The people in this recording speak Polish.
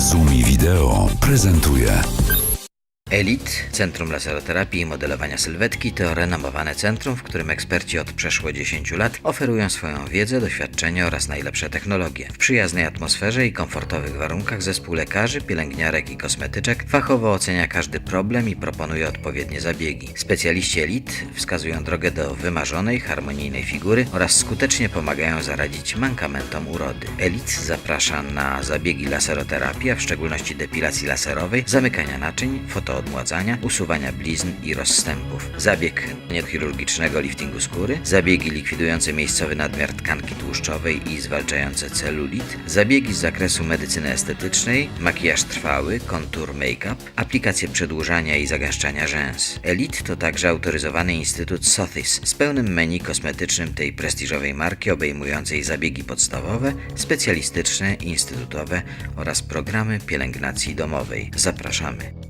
Zumi Wideo prezentuje ELIT, Centrum Laseroterapii i Modelowania Sylwetki, to renomowane centrum, w którym eksperci od przeszło 10 lat oferują swoją wiedzę, doświadczenie oraz najlepsze technologie. W przyjaznej atmosferze i komfortowych warunkach zespół lekarzy, pielęgniarek i kosmetyczek fachowo ocenia każdy problem i proponuje odpowiednie zabiegi. Specjaliści ELIT wskazują drogę do wymarzonej, harmonijnej figury oraz skutecznie pomagają zaradzić mankamentom urody. ELIT zaprasza na zabiegi laseroterapii, a w szczególności depilacji laserowej, zamykania naczyń, fotoodmładzania, usuwania blizn i rozstępów. Zabieg nieochirurgicznego liftingu skóry, zabiegi likwidujące miejscowy nadmiar tkanki tłuszczowej i zwalczające celulit, zabiegi z zakresu medycyny estetycznej, makijaż trwały, kontur make-up, aplikacje przedłużania i zagęszczania rzęs. Elite to także autoryzowany instytut Sothis z pełnym menu kosmetycznym tej prestiżowej marki obejmującej zabiegi podstawowe, specjalistyczne, instytutowe oraz programy pielęgnacji domowej. Zapraszamy.